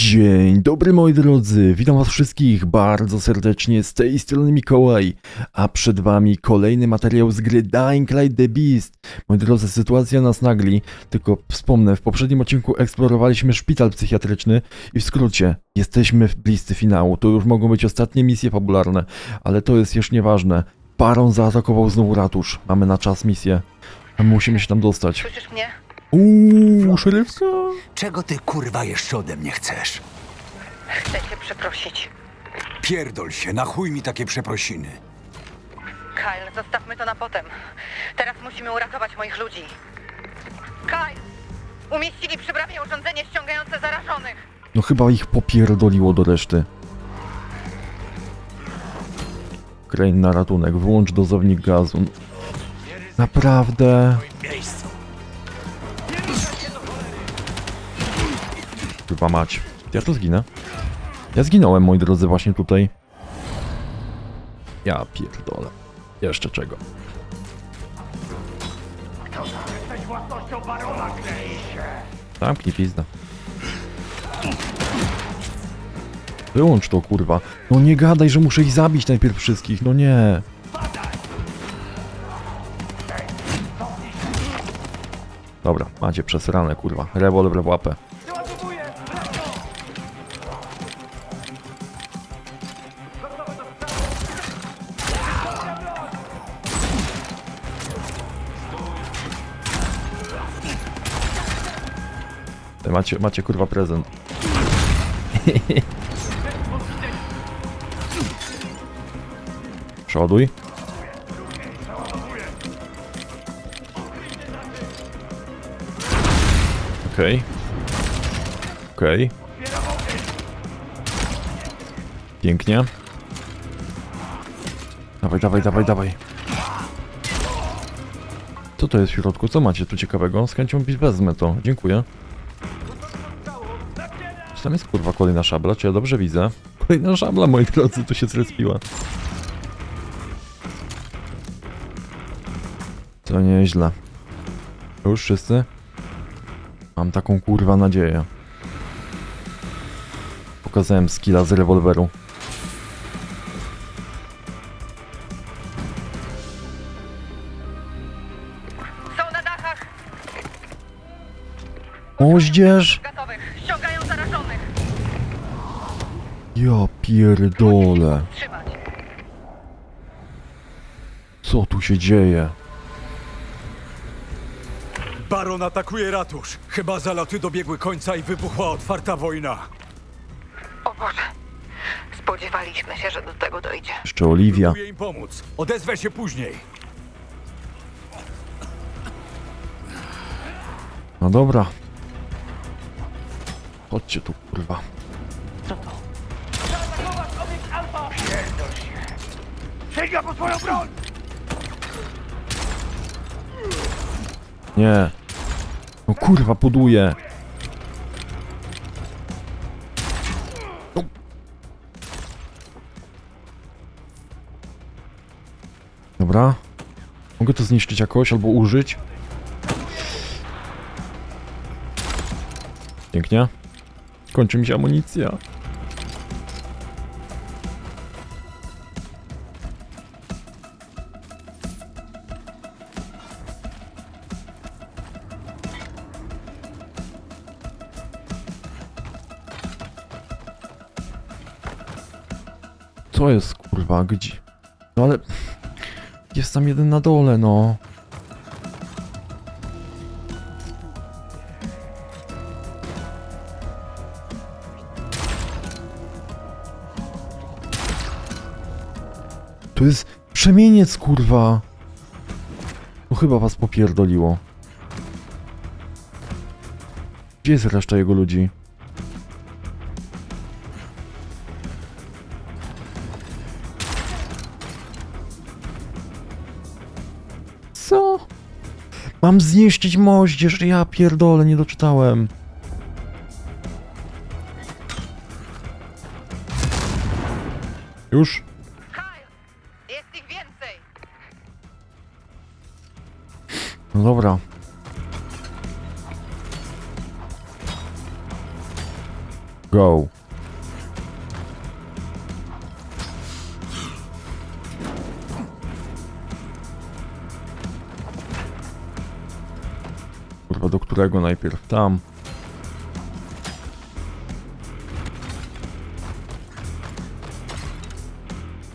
Dzień dobry moi drodzy, witam was wszystkich bardzo serdecznie z tej strony Mikołaj, a przed wami kolejny materiał z gry Dying Light The Beast. Moi drodzy, sytuacja nas nagli, tylko wspomnę, w poprzednim odcinku eksplorowaliśmy szpital psychiatryczny i w skrócie, jesteśmy w bliscy finału, to już mogą być ostatnie misje fabularne, ale to jest już nieważne. Baron zaatakował znowu ratusz, mamy na czas misję, musimy się tam dostać. Słyszysz mnie? Uuu, szeryfka? Czego ty kurwa jeszcze ode mnie chcesz? Chcę cię przeprosić. Pierdol się, na chuj mi takie przeprosiny. Kyle, zostawmy to na potem. Teraz musimy uratować moich ludzi. Kyle! Umieścili przy bramie urządzenie ściągające zarażonych. No chyba ich popierdoliło do reszty. Crane na ratunek, wyłącz dozownik gazu. Naprawdę? Chyba mać. Ja to zginę. Ja zginąłem, moi drodzy, właśnie tutaj. Ja pierdolę. Jeszcze czego? Zamknij pizdę. Wyłącz to, kurwa. No nie gadaj, że muszę ich zabić najpierw wszystkich, no nie. Dobra, macie przesrane, kurwa. Rewolwer w łapę. Macie, macie kurwa prezent. Przoduj. Okej. Okej. Pięknie. Dawaj, dawaj, dawaj, dawaj. Co to jest w środku? Co macie tu ciekawego? Z chęcią wezmę to. Dziękuję. Czy tam jest kurwa kolejna szabla? Czy ja dobrze widzę? Kolejna szabla, moi drodzy, tu się zrespiła. To nieźle. Już wszyscy? Mam taką kurwa nadzieję. Pokazałem skilla z rewolweru. Są na dachach! Moździerz! Gotowych! Ściągają zarażonych! Ja pierdolę. Trzymać! Co tu się dzieje? Baron atakuje ratusz. Chyba zaloty dobiegły końca i wybuchła otwarta wojna. Boże! Spodziewaliśmy się, że do tego dojdzie. Jeszcze Oliwia. Próbuję im pomóc. Odezwę się później. No dobra. Chodźcie tu, kurwa. Sięga po swoją broń! Nie. No kurwa, buduje. Dobra. Mogę to zniszczyć jakoś albo użyć. Pięknie. Kończy mi się amunicja. Co jest kurwa, gdzie? No ale... Jest tam jeden na dole, no. To jest przemieniec, kurwa. No chyba was popierdoliło. Gdzie jest reszta jego ludzi? Mam zniszczyć moździerz, ja pierdolę, nie doczytałem. Już? Jest ich więcej! No dobra. Go. Kurwa, do którego najpierw? Tam.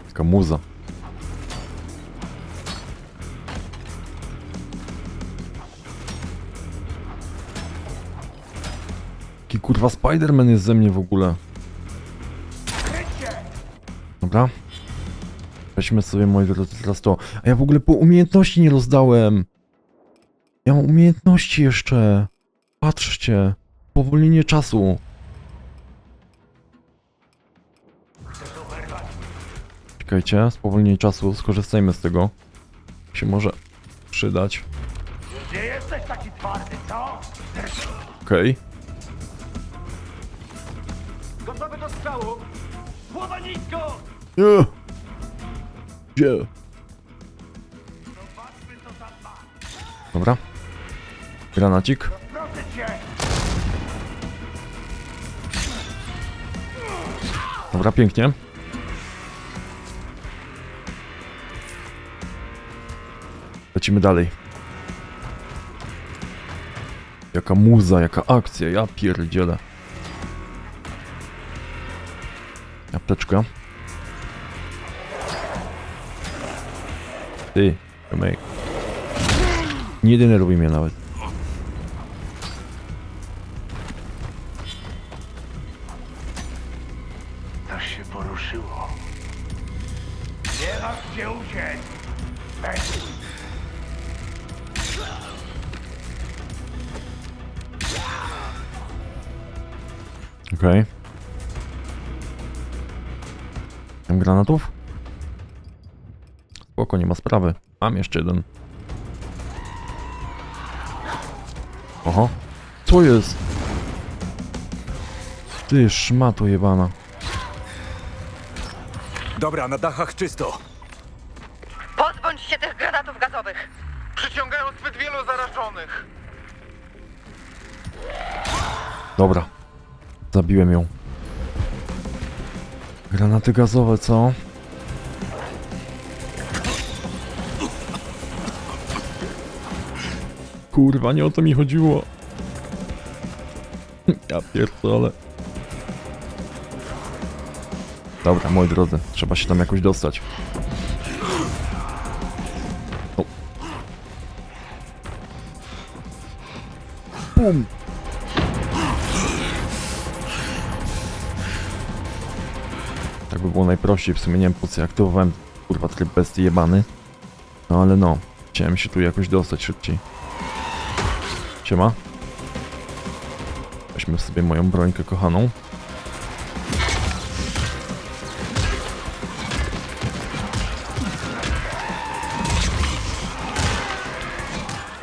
Taka muza. Jaki kurwa Spiderman jest ze mnie w ogóle. Dobra. Weźmy sobie moi drodzy teraz to. A ja w ogóle po umiejętności nie rozdałem. Ja mam umiejętności jeszcze. Patrzcie. Powolnienie czasu. Czekajcie, spowolnienie czasu, skorzystajmy z tego. Się może przydać. Nie jesteś taki twardy, co? Okej. Gotowy do strzału? Głowa nisko! Nie. Gdzie? Dobra. Granacik. Dobra, pięknie. Lecimy dalej. Jaka muza, jaka akcja, ja pierdzielę. Apteczka. Ty, Tomek. Nie denerwuj mnie nawet. Poruszyło. Nie ma gdzie uciec! Weź! Okej. Mam granatów? Spoko, nie ma sprawy. Mam jeszcze jeden. Oho. Co jest? Ty szmato jebana. Dobra, na dachach czysto. Pozbądź się tych granatów gazowych. Przyciągają zbyt wielu zarażonych. Dobra. Zabiłem ją. Granaty gazowe, co? Kurwa, nie o to mi chodziło. Ja pierdolę. Dobra, moi drodzy, trzeba się tam jakoś dostać. Bum. Tak by było najprościej, w sumie nie wiem po co ja aktywowałem kurwa tryb bestii jebany. No ale no, chciałem się tu jakoś dostać szybciej. Siema. Weźmy sobie moją brońkę kochaną.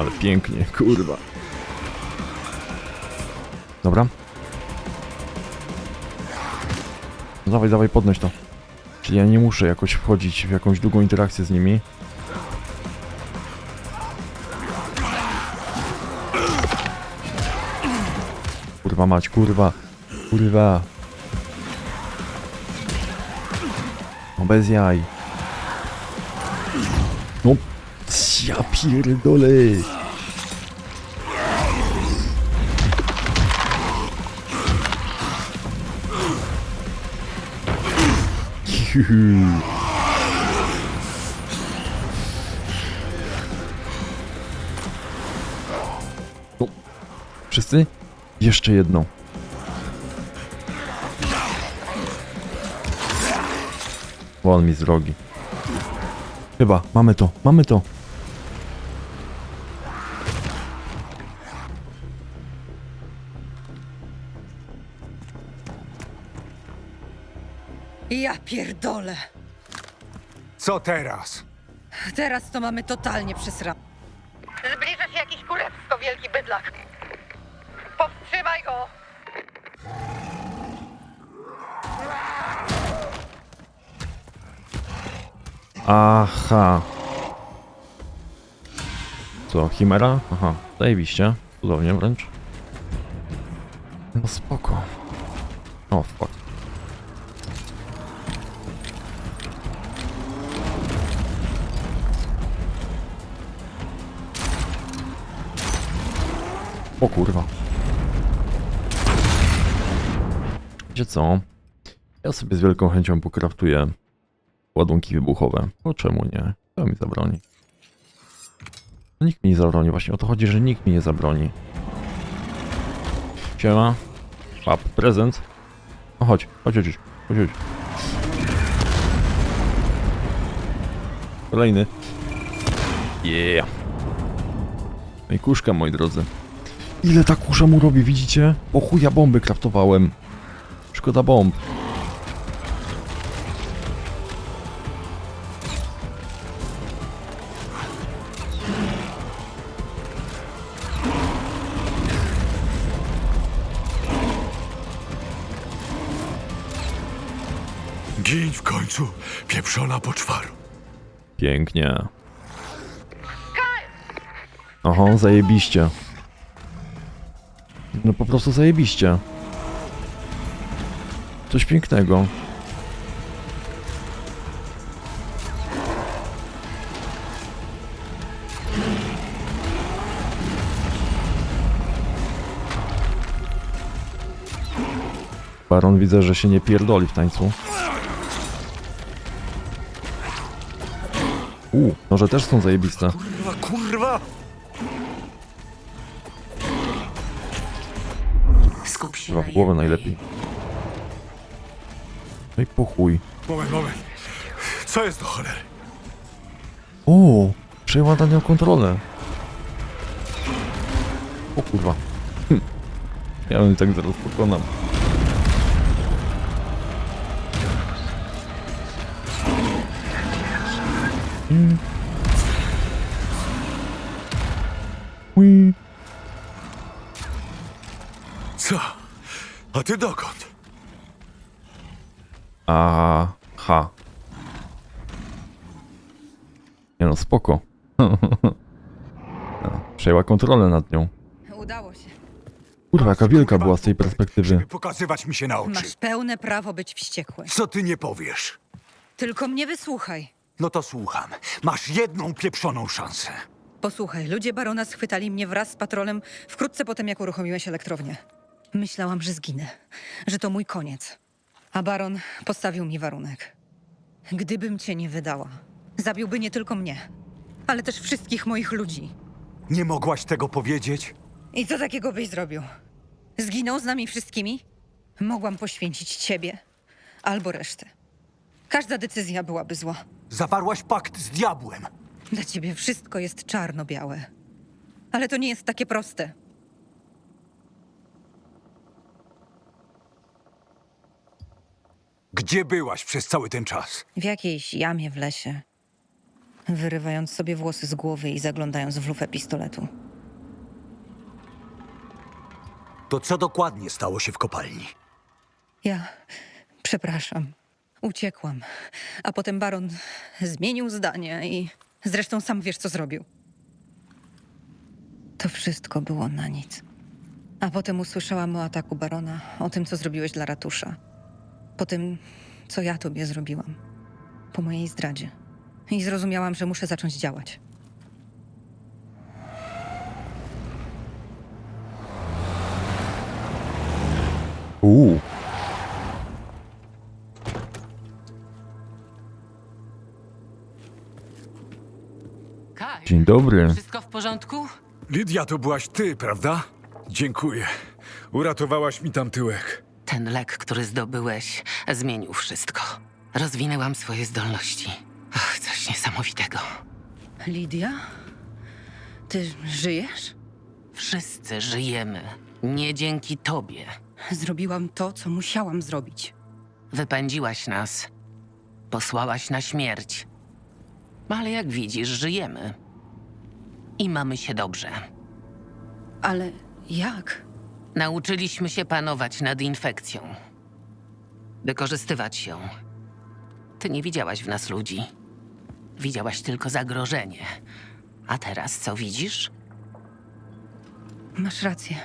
Ale pięknie, kurwa. Dobra. No dawaj, dawaj, podnoś to. Czyli ja nie muszę jakoś wchodzić w jakąś długą interakcję z nimi. Kurwa mać, kurwa. Kurwa. No bez jaj. Ja pierdolę. Juhu. O, Wszyscy? Jeszcze jedną. Won mi z drogi. Chyba, mamy to, mamy to. Co teraz? Teraz to mamy totalnie przesra. Zbliża się jakiś kurewsko wielki bydlak. Powstrzymaj go! Aha. Co, Chimera? Aha, zajebiście. Cudownie wręcz. No spoko. O, fuck. O kurwa. Wiecie co? Ja sobie z wielką chęcią pokraftuję ładunki wybuchowe. No czemu nie? Kto mi zabroni? No Nikt mi nie zabroni, właśnie o to chodzi, że nikt mi nie zabroni. Siema. Pap, prezent. No chodź, chodź, chodź, chodź, chodź. Kolejny. Yeah. No i kuszka, moi drodzy. Ile ta kusza mu robi, widzicie? Po chuja bomby kraftowałem. Szkoda bomb. Gin w końcu, pieprzona poczwaru. Pięknie. Oho, zajebiście. No po prostu zajebiście. Coś pięknego. Baron widzę, że się nie pierdoli w tańcu. U, noże też są zajebiste. Kurwa, kurwa! Głowę najlepiej. No i po chuj. Moment, moment. Co jest do cholery? O, przejęła nad nią kontrolę. O kurwa. Hm. Ja bym tak zaraz pokonam. Mm. Ui. A ty dokąd? Aha. Nie no, spoko. No, Przejęła kontrolę nad nią. Udało się. Kurwa, jaka wielka była z tej perspektywy. Żeby pokazywać mi się na oczy. Masz pełne prawo być wściekły. Co ty nie powiesz? Tylko mnie wysłuchaj. No to słucham. Masz jedną pieprzoną szansę. Posłuchaj, ludzie barona schwytali mnie wraz z patrolem wkrótce po tym, jak uruchomiłeś elektrownię. Myślałam, że zginę, że to mój koniec. A baron postawił mi warunek. Gdybym cię nie wydała, zabiłby nie tylko mnie, ale też wszystkich moich ludzi. Nie mogłaś tego powiedzieć? I co takiego byś zrobił? Zginął z nami wszystkimi? Mogłam poświęcić ciebie albo resztę. Każda decyzja byłaby zła. Zawarłaś pakt z diabłem. Dla ciebie wszystko jest czarno-białe. Ale to nie jest takie proste. Gdzie byłaś przez cały ten czas? W jakiejś jamie w lesie, wyrywając sobie włosy z głowy i zaglądając w lufę pistoletu. To co dokładnie stało się w kopalni? Ja, przepraszam, uciekłam. A potem baron zmienił zdanie i zresztą sam wiesz, co zrobił. To wszystko było na nic. A potem usłyszałam o ataku barona, o tym, co zrobiłeś dla ratusza. Po tym, co ja tobie zrobiłam. Po mojej zdradzie. I zrozumiałam, że muszę zacząć działać. Uuu. Kaj, Dzień dobry. wszystko w porządku? Lidia, to byłaś ty, prawda? Dziękuję. Uratowałaś mi tam tyłek. Ten lek, który zdobyłeś, zmienił wszystko. Rozwinęłam swoje zdolności. Ach, coś niesamowitego. Lidia? Ty żyjesz? Wszyscy żyjemy. Nie dzięki tobie. Zrobiłam to, co musiałam zrobić. Wypędziłaś nas. Posłałaś na śmierć. Ale jak widzisz, żyjemy. I mamy się dobrze. Ale jak? Nauczyliśmy się panować nad infekcją. Wykorzystywać ją. Ty nie widziałaś w nas ludzi. Widziałaś tylko zagrożenie. A teraz co widzisz? Masz rację.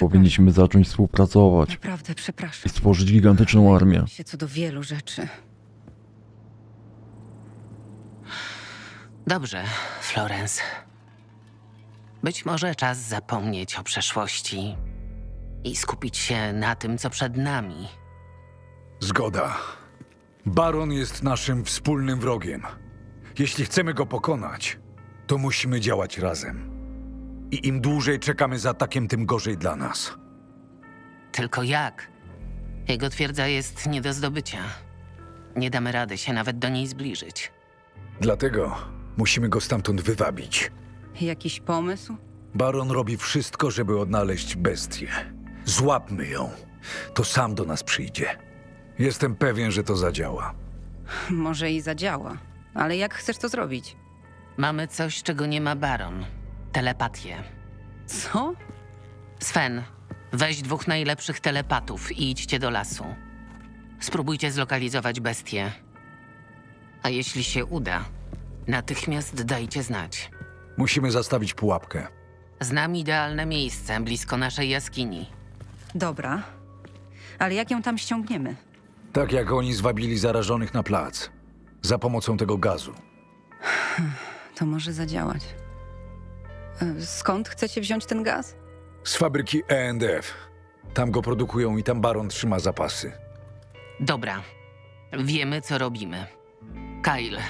Powinniśmy zacząć współpracować Naprawdę i przepraszam. stworzyć gigantyczną armię. się co do wielu rzeczy. Dobrze, Florence. Być może czas zapomnieć o przeszłości i skupić się na tym, co przed nami. Zgoda. Baron jest naszym wspólnym wrogiem. Jeśli chcemy go pokonać, to musimy działać razem. I im dłużej czekamy z atakiem, tym gorzej dla nas. Tylko jak? Jego twierdza jest nie do zdobycia. Nie damy rady się nawet do niej zbliżyć. Dlatego musimy go stamtąd wywabić. Jakiś pomysł? Baron robi wszystko, żeby odnaleźć bestię. Złapmy ją. To sam do nas przyjdzie. Jestem pewien, że to zadziała. Może i zadziała. Ale jak chcesz to zrobić? Mamy coś, czego nie ma Baron. Telepatię. Co? Sven, weź dwóch najlepszych telepatów i idźcie do lasu. Spróbujcie zlokalizować bestię. A jeśli się uda, natychmiast dajcie znać. Musimy zastawić pułapkę. Znam idealne miejsce blisko naszej jaskini. Dobra. Ale jak ją tam ściągniemy? Tak jak oni zwabili zarażonych na plac. Za pomocą tego gazu. To może zadziałać. E, Skąd chcecie wziąć ten gaz? Z fabryki E&F. Tam go produkują i tam baron trzyma zapasy. Dobra, wiemy co robimy. Kyle,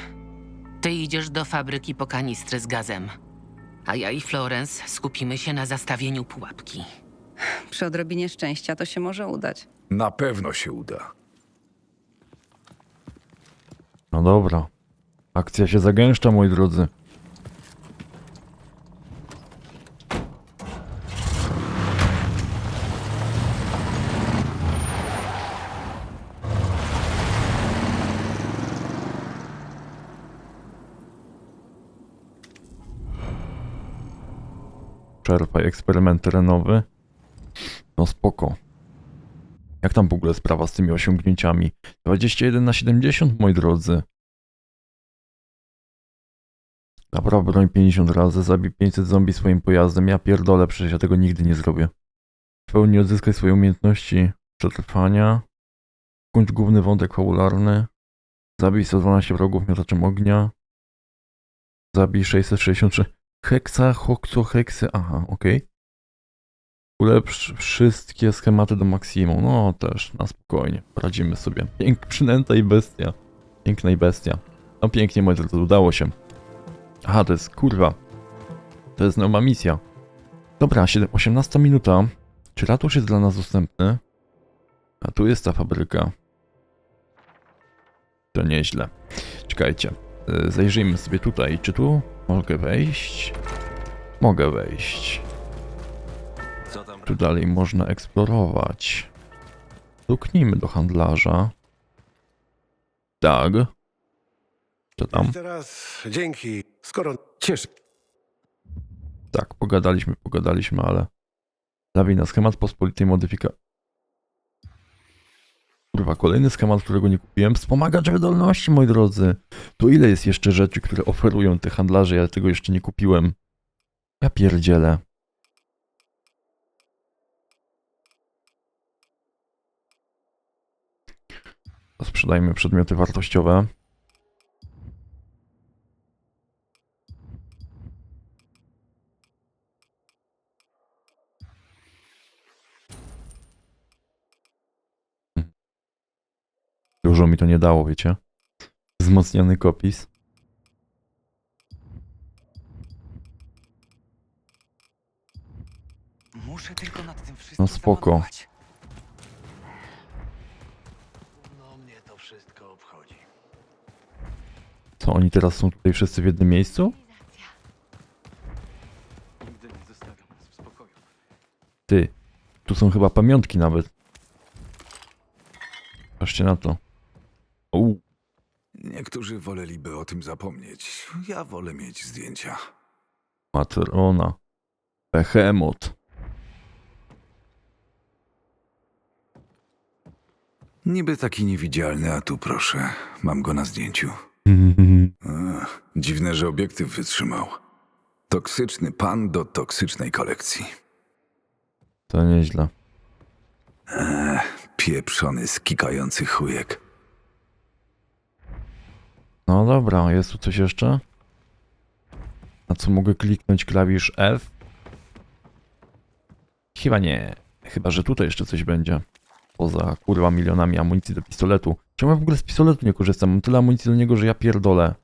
ty idziesz do fabryki po kanistry z gazem. A ja i Florence skupimy się na zastawieniu pułapki. Przy odrobinie szczęścia to się może udać. Na pewno się uda. No dobra. Akcja się zagęszcza, moi drodzy. Czerpaj eksperyment terenowy. No spoko. Jak tam w ogóle sprawa z tymi osiągnięciami? 21 na 70, moi drodzy. Napraw broń 50 razy, zabij 500 zombie swoim pojazdem. Ja pierdolę, przecież ja tego nigdy nie zrobię. W pełni odzyskaj swoje umiejętności przetrwania. Kończ główny wątek fabularny. Zabij 112 wrogów miotaczem ognia. Zabij 663 heksa, hokso, heksy. Aha, okej. Ulepsz wszystkie schematy do maksimum. No też, na spokojnie. Poradzimy sobie. Pięk, przynęta i bestia. Piękna i bestia. No pięknie, moi drodzy, udało się. Aha, to jest kurwa. To jest nowa misja. Dobra, 7, 18 minuta. Czy ratusz jest dla nas dostępny? A tu jest ta fabryka. To nieźle. Czekajcie. Y, Zajrzyjmy sobie tutaj. Czy tu mogę wejść? Mogę wejść. Tu dalej można eksplorować. Stuknijmy do handlarza. Tak. Co tam? Teraz dzięki. Skoro cieszy. Tak, pogadaliśmy, pogadaliśmy, ale... Zabij na schemat pospolitej modyfikacji. Kurwa, kolejny schemat, którego nie kupiłem. Wspomagacz wydolności, moi drodzy. To ile jest jeszcze rzeczy, które oferują te handlarze, ja tego jeszcze nie kupiłem. Ja pierdzielę. Sprzedajmy przedmioty wartościowe. Dużo mi to nie dało, wiecie? Wzmocniony kopis. Muszę tylko nad tym wszystkim No spoko. zapanować. No mnie to wszystko obchodzi. Co, oni teraz są tutaj wszyscy w jednym miejscu? Nigdy nie zostawiam nas w spokoju. Ty, tu są chyba pamiątki nawet. Patrzcie na to. Niektórzy woleliby o tym zapomnieć. Ja wolę mieć zdjęcia. Matrona. Behemoth. Niby taki niewidzialny, a tu proszę, mam go na zdjęciu. A, dziwne, że obiektyw wytrzymał. Toksyczny pan do toksycznej kolekcji. To nieźle. Pieprzony, skikający chujek. No dobra, jest tu coś jeszcze? Na co mogę kliknąć klawisz F? Chyba nie. Chyba, że tutaj jeszcze coś będzie. Poza kurwa milionami amunicji do pistoletu. Czemu ja w ogóle z pistoletu nie korzystam? Mam tyle amunicji do niego, że ja pierdolę.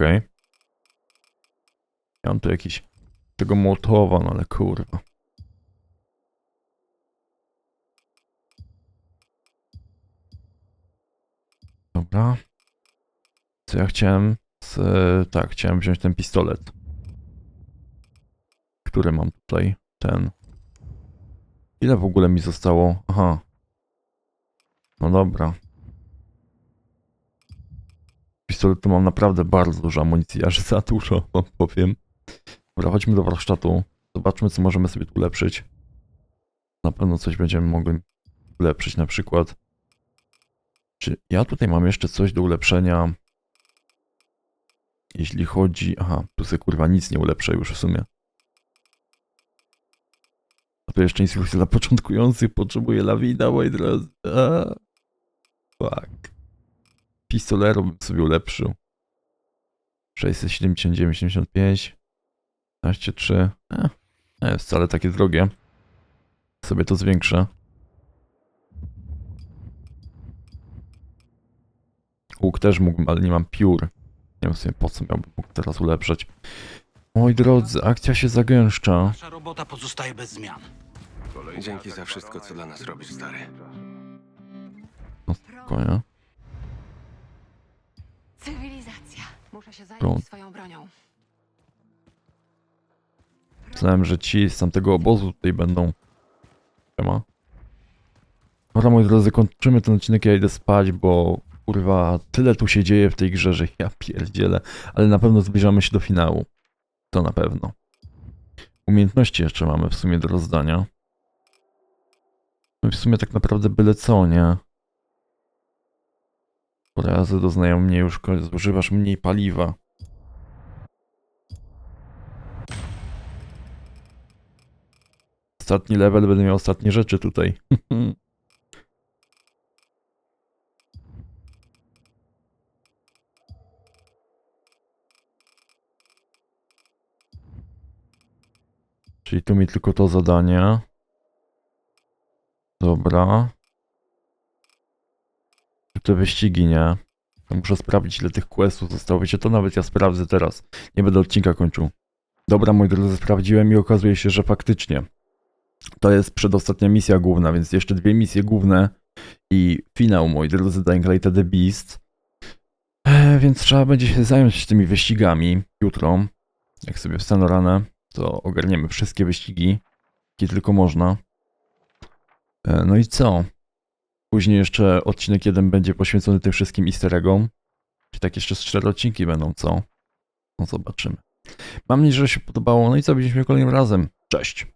Okej. Ja mam tu jakiś tego Mołotowa, no ale kurwa. Dobra. Co ja chciałem? Z, tak, chciałem wziąć ten pistolet. Który mam tutaj? Ten. Ile w ogóle mi zostało? Aha. No dobra. Pistoletu mam naprawdę bardzo dużo amunicji, aż za dużo, wam powiem. Dobra, chodźmy do warsztatu. Zobaczmy, co możemy sobie tu ulepszyć. Na pewno coś będziemy mogli ulepszyć, na przykład. Czy ja tutaj mam jeszcze coś do ulepszenia? Jeśli chodzi... Aha, tu sobie kurwa nic nie ulepszę już w sumie. A tu jeszcze instrukcja dla początkujących. Potrzebuję lawina, moi drodzy. Fuck. Pistolero bym sobie ulepszył. 679, 75. 15,3. Eh, nie jest wcale takie drogie. Sobie to zwiększę. Łuk też mógłbym, ale nie mam piór. Nie wiem sobie po co miałbym mógł teraz ulepszać. Moi drodzy, akcja się zagęszcza. Nasza robota pozostaje bez zmian. Dzięki za wszystko, co dla nas robisz, stary. No spokojnie. Cywilizacja. Muszę się zająć Prąd. swoją bronią. Myślałem, że ci z tamtego obozu tutaj będą. Siema. Dobra, moi drodzy, kończymy ten odcinek, ja idę spać, bo kurwa, tyle tu się dzieje w tej grze, że ja pierdzielę, ale na pewno zbliżamy się do finału. To na pewno. Umiejętności jeszcze mamy w sumie do rozdania. No i w sumie tak naprawdę byle co, nie? Porazy doznają uszkodzeń, zużywasz mniej paliwa. Ostatni level będę miał ostatnie rzeczy tutaj. Czyli tu mi tylko to zadanie. Dobra. Te wyścigi, nie? Muszę sprawdzić, ile tych questów zostało. Wiecie, to nawet ja sprawdzę teraz. Nie będę odcinka kończył. Dobra, moi drodzy, sprawdziłem i okazuje się, że faktycznie to jest przedostatnia misja główna, więc jeszcze dwie misje główne i finał, moi drodzy, Dying Light The Beast. E, więc trzeba będzie się zająć tymi wyścigami jutro. Jak sobie wstanę rano, to ogarniemy wszystkie wyścigi, jakie tylko można. E, no i co? Później jeszcze odcinek jeden będzie poświęcony tym wszystkim easter eggom. Czy tak jeszcze z cztery odcinki będą, co? No zobaczymy. Mam nadzieję, że się podobało. No i co, widzimy się kolejnym razem. Cześć!